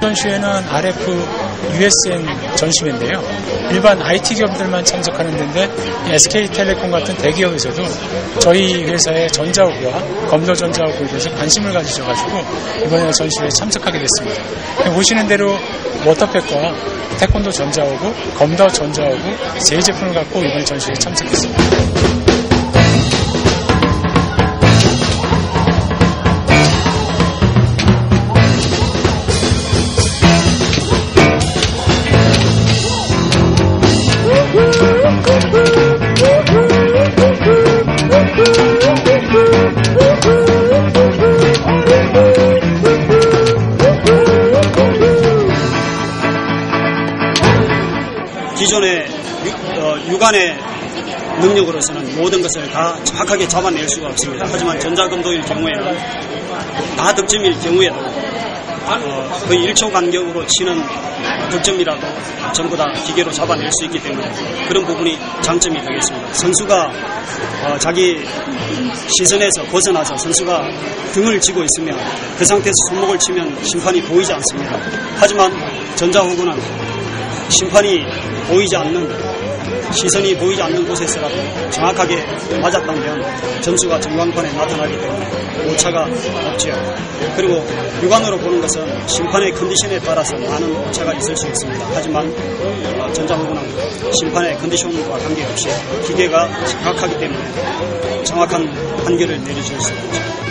전시회는 RF USN 전시회인데요. 일반 IT 기업들만 참석하는 데인데 SK텔레콤 같은 대기업에서도 저희 회사의 전자호구와 검도전자호구에 대해서 관심을 가지셔가지고 이번에 전시회에 참석하게 됐습니다. 보시는 대로 워터팩과 태권도 전자호구, 검도 전자호구 세 제품을 갖고 이번 전시회에 참석했습니다. 기존의 유, 어, 육안의 능력으로서는 모든 것을 다 정확하게 잡아낼 수가 없습니다. 하지만 전자검도일 경우에는 다 득점일 경우에도 어, 거의 1초 간격으로 치는 득점이라도 전부 다 기계로 잡아낼 수 있기 때문에 그런 부분이 장점이 되겠습니다. 선수가 어, 자기 시선에서 벗어나서 선수가 등을 쥐고 있으면 그 상태에서 손목을 치면 심판이 보이지 않습니다. 하지만 전자호구는 심판이 보이지 않는 시선이 보이지 않는 곳에서라도 정확하게 맞았다면 점수가 전광판에 나타나기 때문에 오차가 없지요. 그리고 육안으로 보는 것은 심판의 컨디션에 따라서 많은 오차가 있을 수 있습니다. 하지만 어, 전자호구는 심판의 컨디션과 관계없이 기계가 정확하기 때문에 정확한 판결을 내려줄 수 있죠.